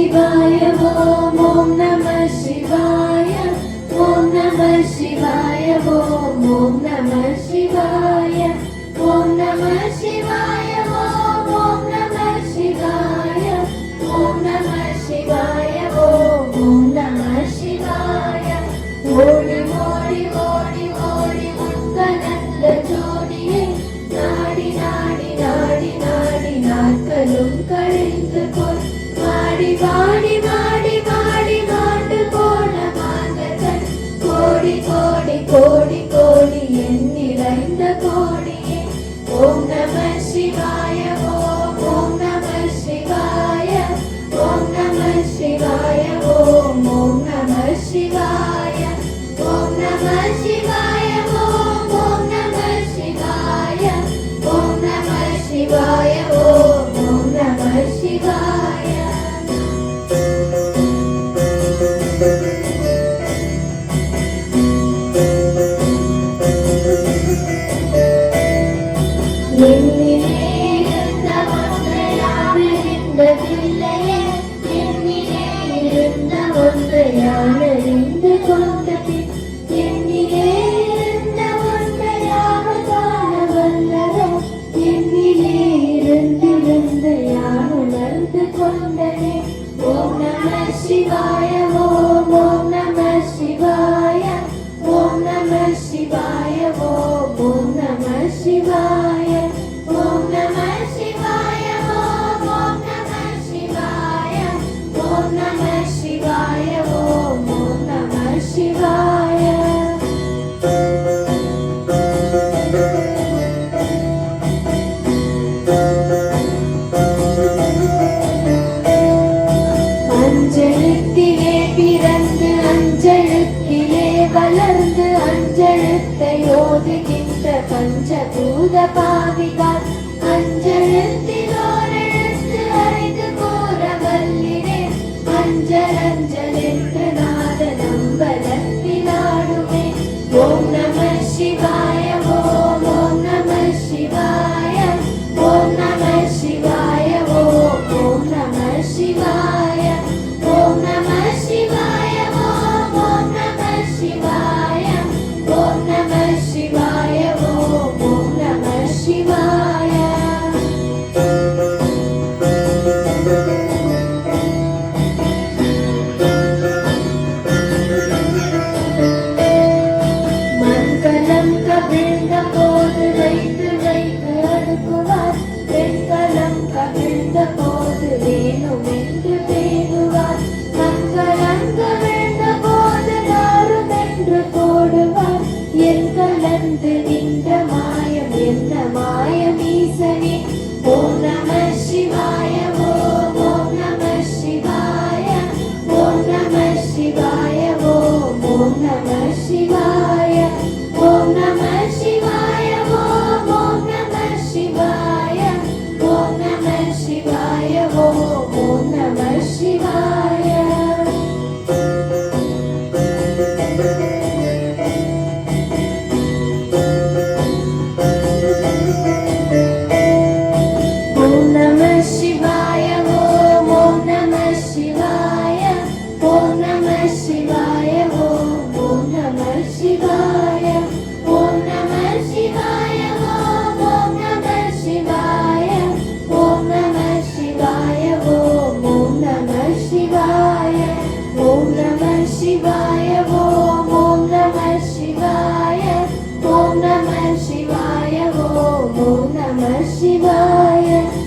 शिवाय ॐ ॐ नमः शिवाय ॐ नमः शिवाय ॐ ॐ नमः शिवाय ॐ नमः शिवाय ॐ ॐ नमः शिवाय ॐ नमः शिवाय ॐ ॐ नमः शिवाय ஓடி ஓடி ஓடி ஓடி உட்கலந்த ஜோடியை நாடி நாடி நாடி நாடி நாட்களும் கழிந்து போய் Shiva. கொண்டனே ஓம் நம சிவாய ஓம் பஞ்சபூத பாவிகால் அஞ்செழுத்திலோரெழுத்து அரைந்து கோர வல்லினே அஞ்சலஞ்சல் ஓம் நம சிவாய ॐ नमः शिवाय